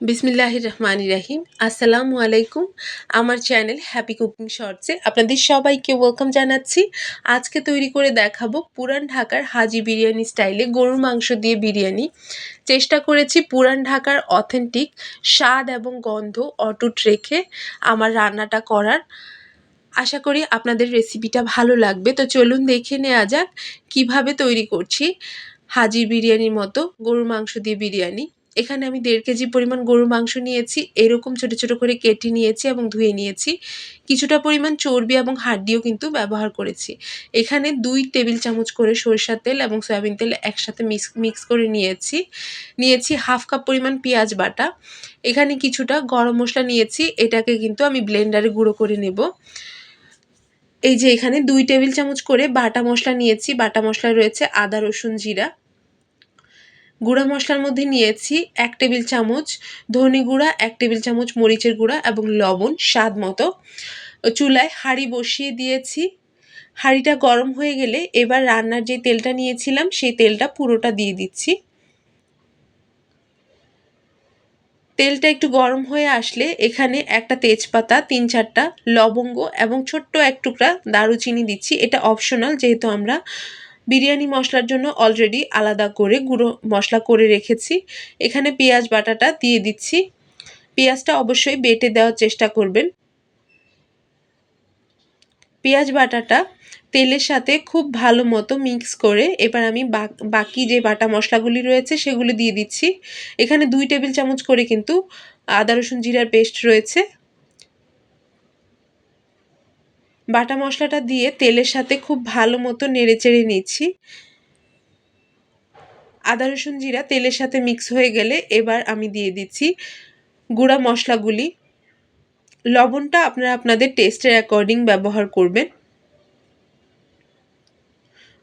বিসমিল্লাহ রহমান রাহিম। আসসালামু আলাইকুম। আমার চ্যানেল হ্যাপি কুকিং শর্টসে আপনাদের সবাইকে ওয়েলকাম জানাচ্ছি। আজকে তৈরি করে দেখাবো পুরান ঢাকার হাজি বিরিয়ানি স্টাইলে গরুর মাংস দিয়ে বিরিয়ানি। চেষ্টা করেছি পুরান ঢাকার অথেন্টিক স্বাদ এবং গন্ধ অটুট রেখে আমার রান্নাটা করার। আশা করি আপনাদের রেসিপিটা ভালো লাগবে। তো চলুন দেখে নেওয়া যাক কীভাবে তৈরি করছি হাজির বিরিয়ানির মতো গরুর মাংস দিয়ে বিরিয়ানি। এখানে আমি দেড় কেজি পরিমাণ গরুর মাংস নিয়েছি, এরকম ছোট ছোট করে কেটে নিয়েছি এবং ধুয়ে নিয়েছি। কিছুটা পরিমাণ চর্বি এবং হাড্ডিও কিন্তু ব্যবহার করেছি। এখানে দুই টেবিল চামচ করে সরিষার তেল এবং সয়াবিন তেল একসাথে মিক্স মিক্স করে নিয়েছি। নিয়েছি হাফ কাপ পরিমাণ পেঁয়াজ বাটা। এখানে কিছুটা গরম মশলা নিয়েছি, এটাকে কিন্তু আমি ব্লেন্ডারে গুঁড়ো করে নেব। এই যে এখানে দুই টেবিল চামচ করে বাটা মশলা নিয়েছি, বাটা মশলা রয়েছে আদা, রসুন, জিরা। গুঁড়া মশলার মধ্যে নিয়েছি এক টেবিল চামচ ধনে গুঁড়া, এক টেবিল চামচ মরিচের গুঁড়া এবং লবণ স্বাদ মতো। চুলায় হাঁড়ি বসিয়ে দিয়েছি। হাঁড়িটা গরম হয়ে গেলে এবার রান্নার যে তেলটা নিয়েছিলাম সেই তেলটা পুরোটা দিয়ে দিচ্ছি। তেলটা একটু গরম হয়ে আসলে এখানে একটা তেজপাতা, তিন চারটা লবঙ্গ এবং ছোট্ট এক টুকরা দারুচিনি দিচ্ছি। এটা অপশনাল যেহেতু আমরা বিরিয়ানি মশলার জন্য অলরেডি আলাদা করে গুঁড়ো মশলা করে রেখেছি। এখানে পেঁয়াজ বাটাটা দিয়ে দিচ্ছি। পেঁয়াজটা অবশ্যই বেটে দেওয়ার চেষ্টা করবেন। পেঁয়াজ বাটাটা তেলের সাথে খুব ভালো মতো মিক্স করে এবার আমি বাকি যে বাটা মশলাগুলি রয়েছে সেগুলো দিয়ে দিচ্ছি। এখানে দুই টেবিল চামচ করে কিন্তু আদা রসুন জিরার পেস্ট রয়েছে। বাটা মশলাটা দিয়ে তেলের সাথে খুব ভালো মতো নেড়ে চেড়ে নিচ্ছি। আদা, রসুন, জিরা তেলের সাথে মিক্স হয়ে গেলে এবার আমি দিয়ে দিচ্ছি গুঁড়া মশলাগুলি। লবণটা আপনারা আপনাদের টেস্টের অ্যাকর্ডিং ব্যবহার করবেন।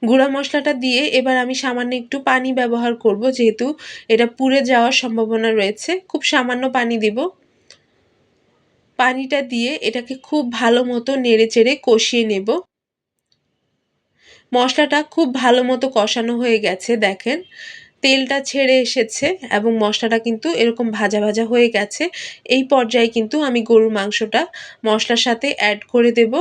গুঁড়া মশলাটা দিয়ে এবার আমি সামান্য একটু পানি ব্যবহার করব, যেহেতু এটা পুড়ে যাওয়ার সম্ভাবনা রয়েছে। খুব সামান্য পানি দেব। পানিটা দিয়ে এটাকে খুব ভালো মতো নেড়ে চেড়ে কষিয়ে নেব। মশলাটা খুব ভালো মতো কষানো হয়ে গেছে, দেখেন। তেলটা ছেড়ে এসেছে এবং মশলাটা কিন্তু এরকম ভাজা ভাজা হয়ে গেছে। এই পর্যায়ে কিন্তু আমি গরুর মাংসটা মশলার সাথে অ্যাড করে দেব।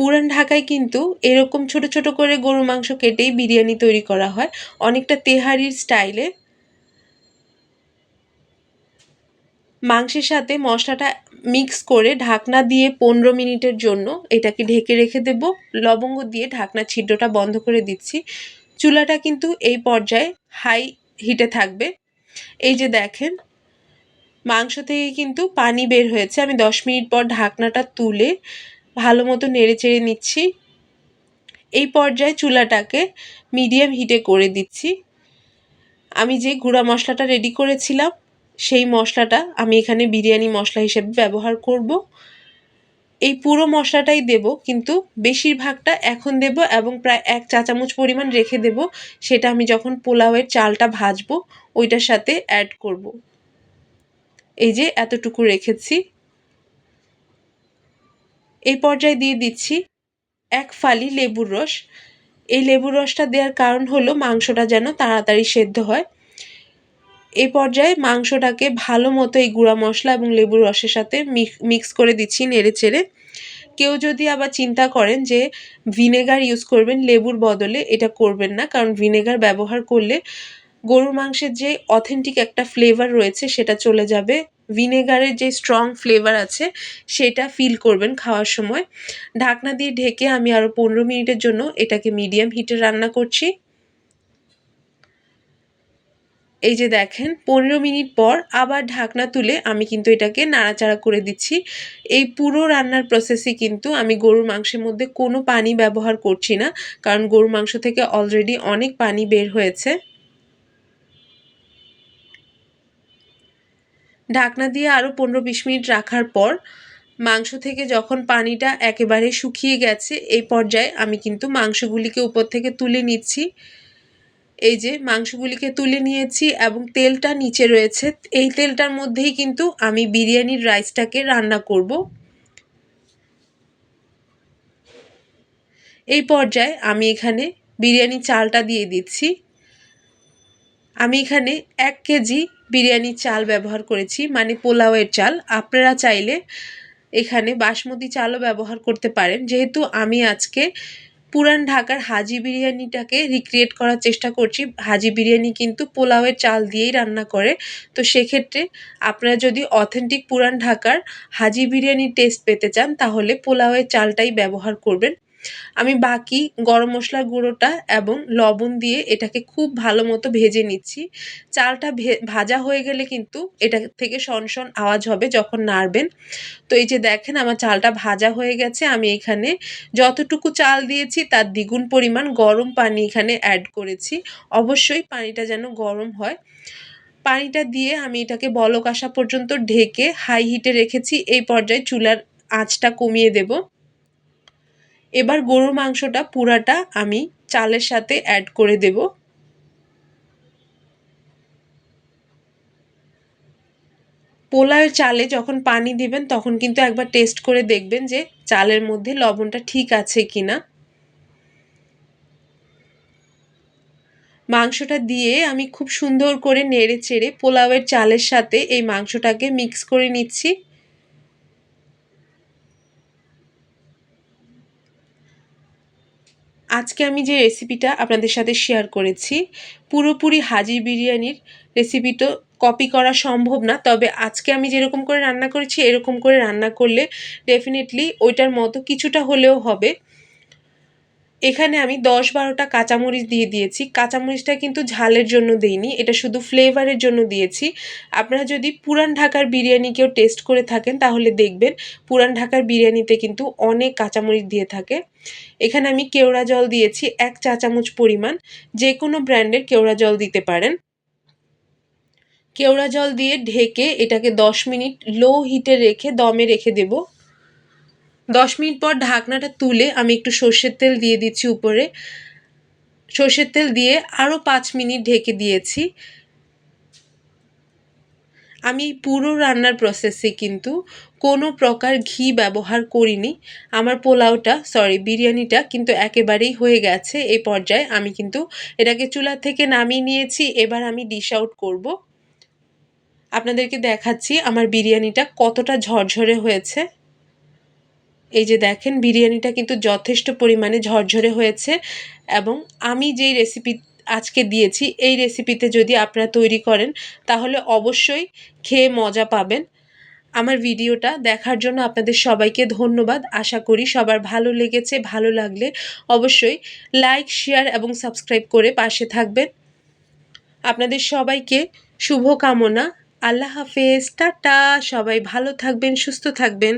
পুরান ঢাকায় কিন্তু এরকম ছোট ছোট করে গরুর মাংস কেটেই বিরিয়ানি তৈরি করা হয়। অনেকটা তেহারির স্টাইলে। মাংসের সাথে মশলাটা মিক্স করে ঢাকনা দিয়ে পনেরো মিনিটের জন্য এটাকে ঢেকে রেখে দেব। লবঙ্গ দিয়ে ঢাকনা ছিদ্রটা বন্ধ করে দিচ্ছি। চুলাটা কিন্তু এই পর্যায়ে হাই হিটে থাকবে। এই যে দেখেন, মাংস থেকে কিন্তু পানি বের হয়েছে। আমি দশ মিনিট পর ঢাকনাটা তুলে ভালো মতো নেড়ে চেড়ে নিচ্ছি। এই পর্যায়ে চুলাটাকে মিডিয়াম হিটে করে দিচ্ছি। আমি যে গুঁড়া মশলাটা রেডি করেছিলাম, সেই মশলাটা আমি এখানে বিরিয়ানি মশলা হিসেবে ব্যবহার করব। এই পুরো মশলাটাই দেব, কিন্তু বেশিরভাগটা এখন দেব এবং প্রায় এক চা চামচ পরিমাণ রেখে দেব। সেটা আমি যখন পোলাওয়ের চালটা ভাজবো, ওইটার সাথে অ্যাড করব। এই যে এতটুকু রেখেছি। এই পর্যায়ে দিয়ে দিচ্ছি এক ফালি লেবুর রস। এই লেবুর রসটা দেওয়ার কারণ হলো মাংসটা যেন তাড়াতাড়ি সেদ্ধ হয়। এই পর্যায়ে মাংসটাকে ভালো মতো এই গুঁড়া মশলা এবং লেবুর রসের সাথে মিক্স করে দিচ্ছি নেড়ে চেড়ে। কেউ যদি আবার চিন্তা করেন যে ভিনেগার ইউজ করবেন লেবুর বদলে, এটা করবেন না। কারণ ভিনেগার ব্যবহার করলে গরুর মাংসের যে অথেন্টিক একটা ফ্লেভার রয়েছে, সেটা চলে যাবে। ভিনেগারের যে স্ট্রং ফ্লেভার আছে, সেটা ফিল করবেন খাওয়ার সময়। ঢাকনা দিয়ে ঢেকে আমি আরও পনেরো মিনিটের জন্য এটাকে মিডিয়াম হিটে রান্না করছি। এই যে দেখেন, পনেরো মিনিট পর আবার ঢাকনা তুলে আমি কিন্তু এটাকে নাড়াচাড়া করে দিচ্ছি। এই পুরো রান্নার প্রসেসে কিন্তু আমি গরুর মাংসের মধ্যে কোনো পানি ব্যবহার করছি না, কারণ গরুর মাংস থেকে অলরেডি অনেক পানি বের হয়েছে। ঢাকনা দিয়ে আরও পনেরো বিশ মিনিট রাখার পর মাংস থেকে যখন পানিটা একেবারে শুকিয়ে গেছে, এই পর্যায়ে আমি কিন্তু মাংসগুলিকে উপর থেকে তুলে নিচ্ছি। এই যে মাংসগুলিকে তুলে নিয়েছি এবং তেলটা নিচে রয়েছে, এই তেলটার মধ্যেই কিন্তু আমি বিরিয়ানির রাইসটাকে রান্না করব। এই পর্যায়ে আমি এখানে বিরিয়ানি চালটা দিয়ে দিচ্ছি। আমি এখানে এক কেজি বিরিয়ানি চাল ব্যবহার করেছি মানে পোলাওয়ের চাল। আপনারা চাইলে এখানে বাসমতি চালও ব্যবহার করতে পারেন। যেহেতু আমি আজকে পুরান ঢাকার হাজি বিরিয়ানিটাকে রিক্রিয়েট করার চেষ্টা করছি, হাজি বিরিয়ানি কিন্তু পোলাওয়ের চাল দিয়েই রান্না করে। তো সেক্ষেত্রে আপনারা যদি অথেন্টিক পুরান ঢাকার হাজি বিরিয়ানির টেস্ট পেতে চান, তাহলে পোলাওয়ের চালটাই ব্যবহার করবেন। আমি বাকি গরম মশলার গুঁড়োটা এবং লবণ দিয়ে এটাকে খুব ভালো মতো ভেজে নিচ্ছি। চালটা ভাজা হয়ে গেলে কিন্তু এটা থেকে শন আওয়াজ হবে যখন নাড়বেন। তো এই যে দেখেন আমার চালটা ভাজা হয়ে গেছে, আমি এখানে যতটুকু চাল দিয়েছি তার দ্বিগুণ পরিমাণ গরম পানি এখানে অ্যাড করেছি। অবশ্যই পানিটা যেন গরম হয়। পানিটা দিয়ে আমি এটাকে বলক আসা পর্যন্ত ঢেকে হাই হিটে রেখেছি, এই পর্যায়ে চুলার আঁচটা কমিয়ে দেব। এবার গরুর মাংসটা পুরাটা আমি চালের সাথে অ্যাড করে দেব। পোলাওয়ের চালে যখন পানি দিবেন, তখন কিন্তু একবার টেস্ট করে দেখবেন যে চালের মধ্যে লবণটা ঠিক আছে কি না মাংসটা দিয়ে আমি খুব সুন্দর করে নেড়ে চেড়ে পোলাওয়ের চালের সাথে এই মাংসটাকে মিক্স করে নিচ্ছি। আজকে আমি যে রেসিপিটা আপনাদের সাথে শেয়ার করেছি, পুরোপুরি হাজি বিরিয়ানির রেসিপি তো কপি করা সম্ভব না, তবে আজকে আমি যেরকম করে রান্না করেছি, এরকম করে রান্না করলে ডেফিনেটলি ওইটার মতো কিছুটা হলেও হবে। এখানে আমি দশ বারোটা কাঁচামরিচ দিয়ে দিয়েছি। কাঁচামরিচটা কিন্তু ঝালের জন্য দিইনি, এটা শুধু ফ্লেভারের জন্য দিয়েছি। আপনারা যদি পুরান ঢাকার বিরিয়ানি কেউ টেস্ট করে থাকেন, তাহলে দেখবেন পুরান ঢাকার বিরিয়ানিতে কিন্তু অনেক কাঁচামরিচ দিয়ে থাকে। এখানে আমি কেওড়া জল দিয়েছি, এক চা চামচ পরিমাণ। যে কোনো ব্র্যান্ডের কেওড়া জল দিতে পারেন। কেওড়া জল দিয়ে ঢেকে এটাকে দশ মিনিট লো হিটে রেখে দমে রেখে দেব। দশ মিনিট পর ঢাকনাটা তুলে আমি একটু সর্ষের তেল দিয়ে দিচ্ছি উপরে। সর্ষের তেল দিয়ে আরও পাঁচ মিনিট ঢেকে দিয়েছি। আমি পুরো রান্নার প্রসেসে কিন্তু কোনো প্রকার ঘি ব্যবহার করিনি। আমার পোলাওটা সরি বিরিয়ানিটা কিন্তু একেবারেই হয়ে গেছে এই পর্যায়ে। আমি কিন্তু এটাকে চুলা থেকে নামিয়ে নিয়েছি। এবার আমি ডিশ আউট করব। আপনাদেরকে দেখাচ্ছি আমার বিরিয়ানিটা কতটা ঝরঝরে হয়েছে। এই যে দেখেন, বিরিয়ানিটা কিন্তু যথেষ্ট পরিমাণে ঝরঝরে হয়েছে এবং আমি যেই রেসিপি আজকে দিয়েছি, এই রেসিপিতে যদি আপনারা তৈরি করেন, তাহলে অবশ্যই খেয়ে মজা পাবেন। আমার ভিডিওটা দেখার জন্য আপনাদের সবাইকে ধন্যবাদ। আশা করি সবার ভালো লেগেছে, ভালো লাগলে অবশ্যই লাইক শেয়ার এবং সাবস্ক্রাইব করে পাশে থাকবেন। আপনাদের সবাইকে শুভ কামনা আল্লাহ হাফেজ। টাটা। সবাই ভালো থাকবেন, সুস্থ থাকবেন।